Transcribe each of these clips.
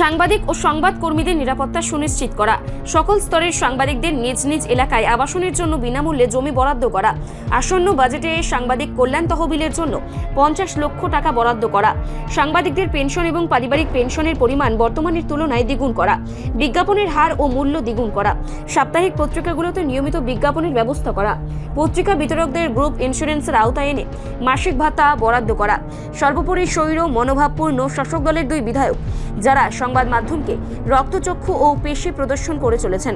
সাংবাদিক ও সংবাদ কর্মীদের নিরাপত্তা সুনিশ্চিত করা। সকল স্তরের সাংবাদিকদের নিজ নিজ এলাকায় আবাসনের জন্য বিনামূল্যে জমি বরাদ্দ করা। আসন্ন বাজেটে সাংবাদিক কল্যাণ তহবিলের জন্য পঞ্চাশ লক্ষ টাকা বরাদ্দ করা। সাংবাদিকদের পেনশন এবং পারিবারিক পেনশনের পরিমাণ বর্তমানের তুলনায় দ্বিগুণ করা। বিজ্ঞাপনের হার ও মূল্য দ্বিগুণ করা। সাপ্তাহিক পত্রিকাগুলোতে নিয়মিত বিজ্ঞাপনের ব্যবস্থা করা। পত্রিকা বিতরকদের গ্রুপ ইন্স্যুরেন্সের আওতায় এনে মাসিক ভাতা বরাদ্দ করা। সর্বোপরি স্বৈর, মনোভাবপূর্ণ শাসক দলের দুই বিধায়ক যারা সংবাদ মাধ্যমকে রক্তচক্ষু ও পেশি প্রদর্শন করে চলেছেন,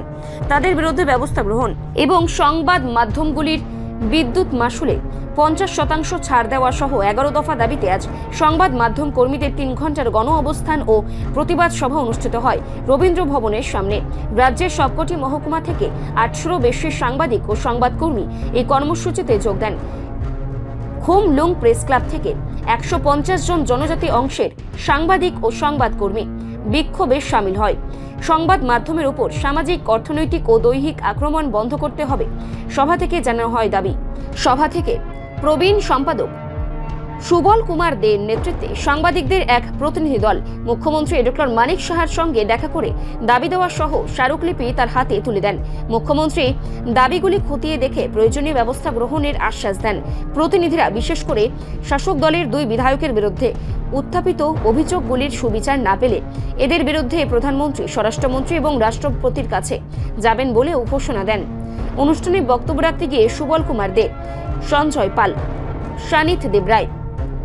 তাদের বিরুদ্ধে ব্যবস্থা গ্রহণ এবং সংবাদ মাধ্যমগুলির বিদ্যুৎ মাসুলে পঞ্চাশ শতাংশ ছাড় দেওয়া সহ এগারো দফা দাবিতে আজ সংবাদ মাধ্যম কর্মীদের তিন ঘণ্টার গণ অবস্থান ও প্রতিবাদ সভা অনুষ্ঠিত হয় রবীন্দ্র ভবনের সামনে। রাজ্যের সবকটি মহকুমা থেকে আটশোরও বেশি সাংবাদিক ও সংবাদকর্মী এই কর্মসূচিতে যোগ দেন। হোম লুং প্রেস ক্লাব থেকে একশো পঞ্চাশ জন জনজাতি অংশের সাংবাদিক ও সংবাদকর্মী বিক্ষোভে সামিল হয়। সংবাদ মাধ্যমের উপর সামাজিক, অর্থনৈতিক ও দৈহিক আক্রমণ বন্ধ করতে হবে। সভা থেকে জানানো হয় দাবি। সভা থেকে প্রবীণ সম্পাদক সুবল কুমার দের নেতৃত্বে সাংবাদিকদের এক প্রতিনিধি দল, মুখ্যমন্ত্রী ডক্টর মানিক সাহার সঙ্গে দেখা করে দাবি দেওয়া সহ স্মারকলিপি তার হাতে তুলে দেন। মুখ্যমন্ত্রী দাবিগুলি খতিয়ে দেখে প্রয়োজনীয় ব্যবস্থা গ্রহণের আশ্বাস দেন। প্রতিনিধিরা বিশেষ করে শাসক দলের দুই বিধায়কের বিরুদ্ধে উত্থাপিত অভিযোগগুলির সুবিচার না পেলে এদের বিরুদ্ধে প্রধানমন্ত্রী, স্বরাষ্ট্রমন্ত্রী এবং রাষ্ট্রপতির কাছে যাবেন বলে ঘোষণা দেন। অনুষ্ঠানে বক্তব্য রাখতে গিয়ে সুবল কুমার দে সঞ্জয় পাল শানিত দেবরায়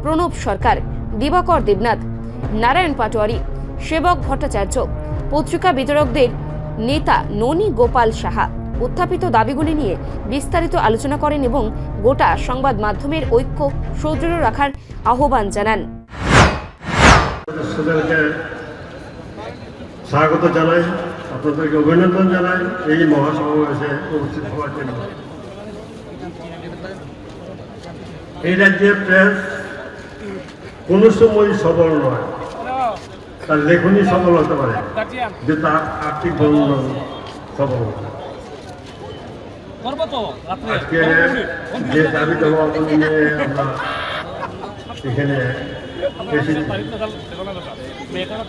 প্রণব সরকার, দিবাকর দেবনাথ, নারায়ণ পাটোয়ারি, সেবক ভট্টাচার্য, পত্রিকা বিতরকদের নেতা ননী গোপাল সাহা উত্থাপিত দাবিগুলি নিয়ে বিস্তারিত আলোচনা করেন এবং গোটা সংবাদ মাধ্যমের ঐক্য সুদৃঢ় রাখার আহ্বান জানান। স্বাগত জানাই, আপনাদেরকে অভিনন্দন জানাই এই মহাসমাবেশে উপস্থিত হওয়ার জন্য। এই রাজ্যের প্রেস কোনো সময় সবল নয়। তার লেখনী সবল হতে পারে। যে তার আর্থিক বন্ধন সবল। আজকে যে দাবি দেওয়া নিয়ে আমরা এখানে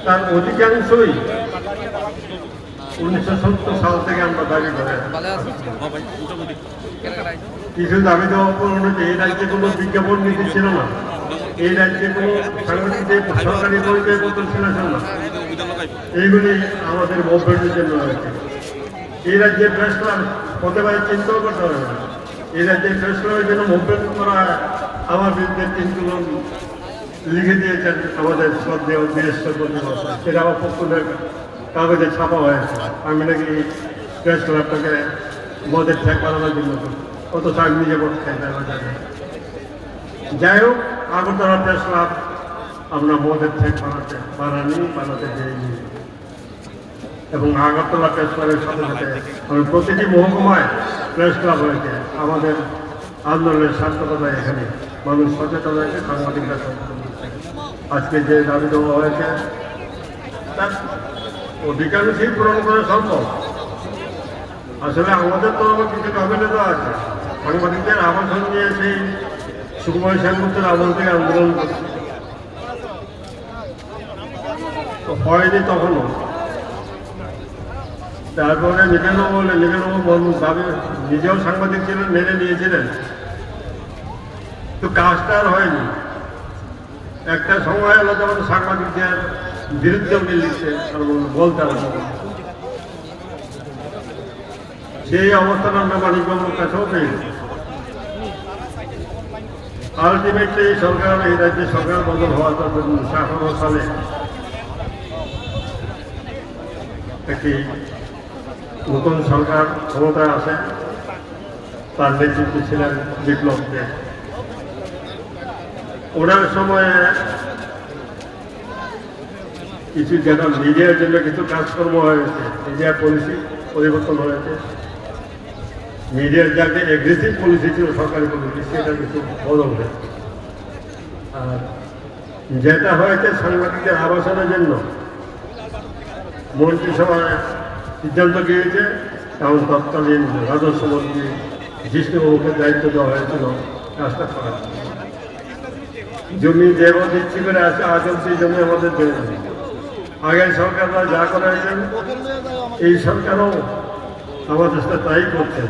তার অধিকাংশই উনিশশো সত্তর সাল থেকে আমরা দাবি করে কিছু দাবি দেওয়া পূরণ এই রাজ্যে কোনো বিজ্ঞাপন নীতি ছিল না। এই রাজ্যে কোনো সাংবাদিকদের সরকারি পরিচয়পত্র ছিল না এইগুলি আমাদের মুভমেন্টের জন্য হয়েছে এই রাজ্যে প্রেস ক্লাব পারে চিন্তাও করতে হবে না এই রাজ্যের প্রেস ক্লাবের জন্য মুভমেন্ট করা। আমার বিরুদ্ধে লোক লিখে দিয়েছেন আমাদের শ্রদ্ধেয় বৃহস্পতি সেটা আমার পক্ষের কাগজে ছাপা হয়েছে আমি নাকি প্রেস ক্লাবটাকে মদের ঠেক বানানোর জন্য অত আমি নিজে জানি। যাই হোক আগরতলা প্রেস ক্লাব, আমরা মদের ঠেক বানাতে বানানি, বানাতে যাইনি এবং আগরতলা প্রেস ক্লাবের সাথে সাথে আমি প্রতিটি মহকুমায় প্রেস ক্লাব হয়েছে আমাদের আন্দোলনের সার্থকতায় এখানে। মানুষ সচেতন হয়েছে, সাংবাদিকরা সচেতন আজকে যে দাবি দেওয়া হয়েছে তার পূরণ করা সম্ভব। আসলে আমাদের তরফে কিছু গভর্নমেন্টও আছে। সাংবাদিকদের আবাসন নিয়ে সেই সুকুমার সেনগুপ্তের আমল থেকে আন্দোলন হয়নি তখনও। তারপরে নিবেনও বলে নিবেনও বন্ধু ভাবে নিজেও সাংবাদিক ছিলেন, মেনে নিয়েছিলেন। তো কাজটা আর হয়নি। একটা সময় হলো যখন সাংবাদিকদের বিরুদ্ধে উনি লিখতে বলতে সেই অবস্থান আমরা মানিকবাবুর কাছেও পেয়েছি আলটিমেটলি সরকার এই রাজ্যে সরকার বদল হওয়ার পর শাসন সালে একটি নতুন সরকার ক্ষমতায় আসে। তার নেতৃত্বে ছিলেন বিপ্লব দেব ওনার সময়ে কিছু যেন মিডিয়ার জন্য কিছু কাজকর্ম হয়েছে মিডিয়া পলিসি পরিবর্তন হয়েছে। মিডিয়ার যাতে এগ্রেসিভ পলিসি ছিল সরকারি পলিসি সেটা কিছু বদল হয়েছে আর যেটা হয়েছে সাংবাদিকদের আবাসনের জন্য, মন্ত্রিসভায় সিদ্ধান্ত নিয়েছে কারণ তৎকালীন রাজস্ব মন্ত্রী জিষ্ণুবাবুকে দায়িত্ব দেওয়া হয়েছিল কাজটা করার। জমি দেব দিচ্ছি করে আছে, আজ অব্দি জমি আমাদের না। আগের সরকাররা যা করেছেন, এই সরকারও আমাদের সাথে তাই করছেন